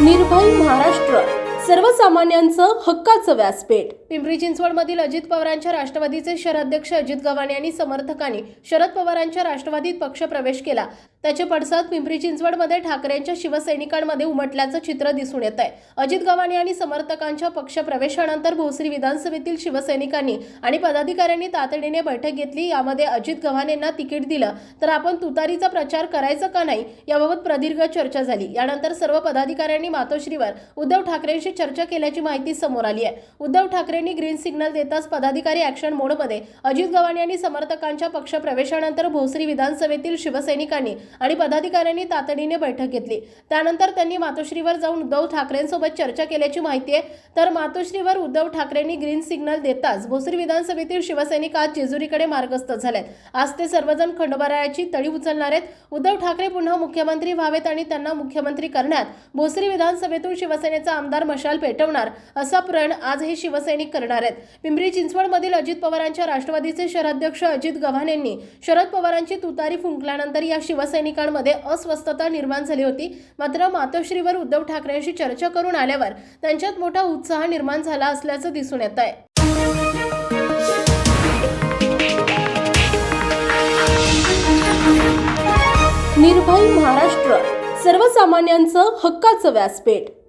निर्भय महाराष्ट्र. सर्वसामान्यांचं हक्काचं व्यासपीठ. पिंपरी चिंचवडमधील अजित पवारांच्या राष्ट्रवादीचे शहराध्यक्ष अजित गव्हाणे आणि समर्थकांनी शरद पवारांच्या राष्ट्रवादीत पक्ष प्रवेश केला. त्याचे पडसाद पिंपरी चिंचवडमध्ये ठाकरेंच्या शिवसैनिकांमध्ये उमटल्याचं चित्र दिसून येत आहे अजित गव्हाणे आणि समर्थकांच्या पक्ष प्रवेशानंतर भोसरी विधानसभेतील शिवसैनिकांनी आणि पदाधिकाऱ्यांनी तातडीने बैठक घेतली. यामध्ये अजित गव्हाणेंना तिकीट दिलं. तर आपण तुतारीचा प्रचार करायचा का नाही? याबाबत प्रदीर्घ चर्चा झाली. यानंतर सर्व पदाधिकाऱ्यांनी मातोश्रीवर उद्धव ठाकरेंशी चर्चा केल्याची माहिती समोर आली आहे. उद्धव ठाकरेंनी ग्रीन सिग्नल देताच पदाधिकारी ऍक्शन मोडमध्ये अजित गव्हाणे आणि समर्थकांच्या पक्ष प्रवेशानंतर भोसरी विधानसभेतील शिवसैनिकांनी आणि पदाधिकाऱ्यांनी तातडीने बैठक घेतली. त्यानंतर त्यांनी मातोश्रीवर जाऊन उद्धव ठाकरेंसोबत चर्चा केल्याची माहिती आहे. तर मातोश्रीवर उद्धव ठाकरेंनी ग्रीन सिग्नल देताच भोसरी विधानसभेतील शिवसैनिक आज जेजुरीकडे मार्गस्थ झालेत. आज ते सर्वजण खंडोबारायाची तळी उचलणार आहेत. उद्धव ठाकरे पुन्हा मुख्यमंत्री व्हावेत आणि त्यांना मुख्यमंत्री करण्यात भोसरी विधानसभेतून शिवसेनेचा आमदार मशाल पेटवणार असा प्रण आज हे शिवसैनिक करणार आहेत. पिंपरी चिंचवडमधील अजित पवारांच्या राष्ट्रवादीचे शहराध्यक्ष अजित गव्हाण यांनी शरद पवारांची तुतारी फुंकल्यानंतर या सैनिकांमध्ये अस्वस्थता निर्माण झाली होती. मात्र मातोश्रीवर उद्धव ठाकरेंशी चर्चा करून आल्यावर त्यांच्यात मोठा उत्साह निर्माण झाला असल्याचं दिसून येत आहे. निर्भय महाराष्ट्र सर्वसामान्यांचं हक्काचं व्यासपीठ.